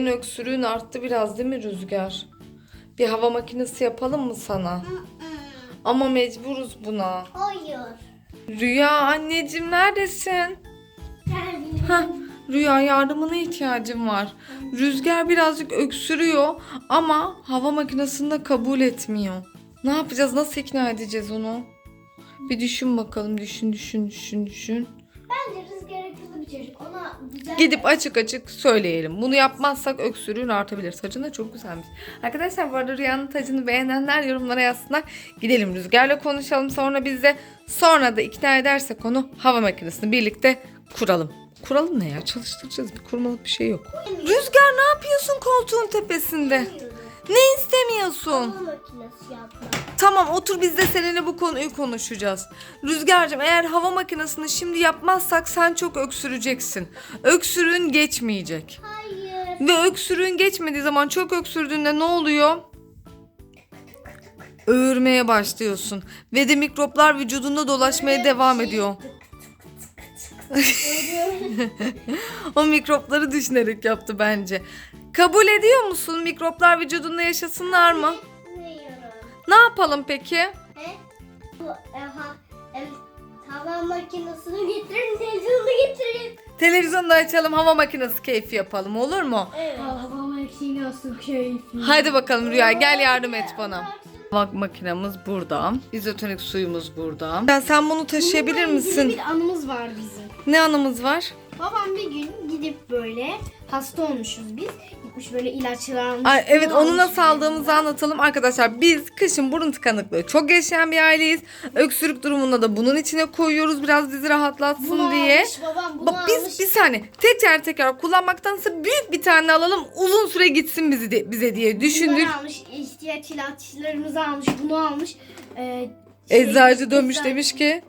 Öksürüğün arttı biraz değil mi Rüzgar? Bir hava makinesi yapalım mı sana? Ama mecburuz buna. Hayır. Rüya anneciğim neredesin? Heh, Rüya yardımına ihtiyacım var. Rüzgar birazcık öksürüyor ama hava makinesini de kabul etmiyor. Ne yapacağız? Nasıl ikna edeceğiz onu? Bir düşün bakalım. Düşün, düşün, düşün, düşün. Güzel... Gidip açık açık söyleyelim. Bunu yapmazsak öksürüğün artabilir. Saçın da çok güzelmiş. Arkadaşlar bu arada Rüya'nın tacını beğenenler yorumlara yazsınlar. Gidelim Rüzgar'la konuşalım. Sonra biz de sonra da ikna edersek onu hava makinesini birlikte kuralım. Kuralım ne ya? Çalıştıracağız. Bir kurmalık bir şey yok. Rüzgar ne yapıyorsun koltuğun tepesinde? Ne istemiyorsun? Hava makinesi yapmak. Tamam otur biz de seninle bu konuyu konuşacağız. Rüzgar'cığım eğer hava makinesini şimdi yapmazsak sen çok öksüreceksin. Öksürüğün geçmeyecek. Hayır. Ve öksürüğün geçmediği zaman çok öksürdüğünde ne oluyor? Öğürmeye başlıyorsun. Ve de mikroplar vücudunda dolaşmaya devam ediyor. O mikropları düşünerek yaptı bence. Kabul ediyor musun? Mikroplar vücudunda yaşasınlar mı? Ne yapalım peki? He? Bu aha, em, hava makinesini getirin, televizyonu getirin. Televizyonu da açalım hava makinesi keyfi yapalım olur mu? Evet. Hava makinesi keyfi. Haydi bakalım Rüya gel yardım et bana. Hava makinemiz burada. İzotonik suyumuz burada. Ya sen bunu taşıyabilir Bununla ilgili misin? Bir anımız var bizim. Ne anımız var? Babam bir gün gidip böyle hasta olmuşuz biz. Gitmiş böyle. Ay, evet onu nasıl aldığımızı anlatalım arkadaşlar. Biz kışın burun tıkanıklığı çok yaşayan bir aileyiz. Öksürük durumunda da bunun içine koyuyoruz biraz bizi rahatlatsın Bunu diye. almış babam bunu Bak almış. biz bir saniye tekrar tekrar kullanmaktansa büyük bir tane alalım uzun süre gitsin bizi de, bize diye düşündük. Bunları almış, ihtiyaç ilaçlarımızı almış, bunu almış. Ee, şey, Eczacı dönmüş eczacı- demiş ki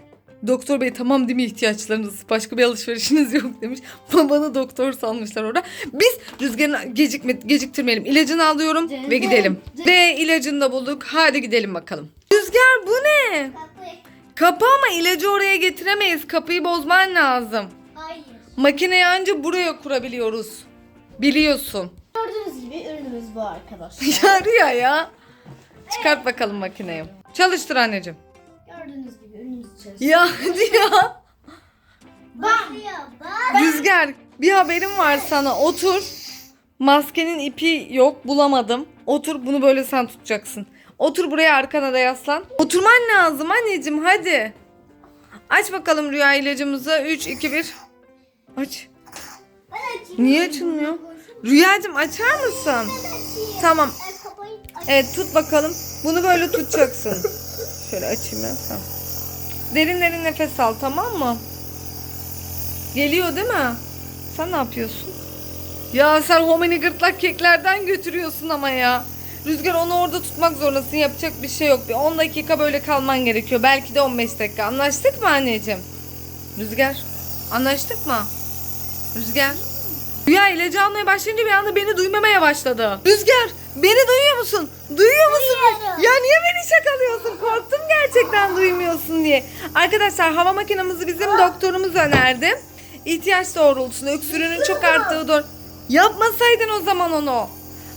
doktor bey tamam değil mi ihtiyaçlarınız başka bir alışverişiniz yok demiş. Babanı doktor sanmışlar orada. Biz rüzgarını gecikme, geciktirmeyelim. İlacını alıyorum Cem, ve gidelim. Cem. Ve ilacını da bulduk. Hadi gidelim bakalım. Rüzgar bu ne? Kapı. Kapı ama ilacı oraya getiremeyiz. Kapıyı bozman lazım. Hayır. Makineyi anca buraya kurabiliyoruz. Biliyorsun. Gördüğünüz gibi ürünümüz bu arkadaşlar. ya Rüya ya. Çıkart bakalım makineyi. Çalıştır anneciğim. Ya hadi ya. Bakıyor bak. Rüzgar bir haberim var sana otur. Maskenin ipi yok bulamadım. Otur bunu böyle sen tutacaksın. Otur buraya arkana da yaslan. Oturman lazım anneciğim hadi. Aç bakalım rüya ilacımızı. 3, 2, 1. Aç. Niye açılmıyor? Rüyacığım açar mısın? Tamam. Evet tut bakalım. Bunu böyle tutacaksın. Şöyle açayım ben. Tamam. Derin derin nefes al tamam mı? Geliyor değil mi? Sen ne yapıyorsun? Ya sen homini gırtlak keklerden götürüyorsun ama ya. Rüzgar onu orada tutmak zorundasın. Yapacak bir şey yok. Bir 10 dakika böyle kalman gerekiyor. Belki de 15 dakika. Anlaştık mı anneciğim? Rüzgar. Anlaştık mı? Rüzgar. Rüya ilacı almaya başlayınca bir anda beni duymamaya başladı. Rüzgar beni duyuyor musun? Duyuyor musun? Duyuyorum. Ya niye beni şakalıyorsun? Korktum gerçekten duymuyorsun diye. Arkadaşlar hava makinemizi bizim doktorumuz önerdi. İhtiyaç doğrultusunda öksürüğünün çok arttığı doğru. Yapmasaydın o zaman onu.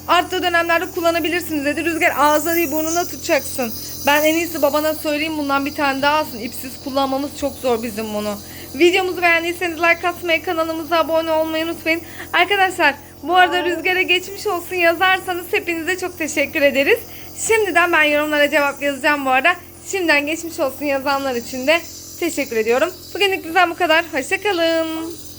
Arttığı dönemlerde kullanabilirsiniz dedi. Rüzgar ağzına değil burnuna tutacaksın. Ben en iyisi babana söyleyeyim bundan bir tane daha alsın. İpsiz kullanmamız çok zor bizim bunu. Videomuzu beğendiyseniz like atmayı, kanalımıza abone olmayı unutmayın. Arkadaşlar bu arada Rüzgar'a geçmiş olsun yazarsanız hepinize çok teşekkür ederiz. Şimdiden ben yorumlara cevap yazacağım bu arada. Şimdiden geçmiş olsun yazanlar için de teşekkür ediyorum. Bugünlük bizden bu kadar. Hoşçakalın.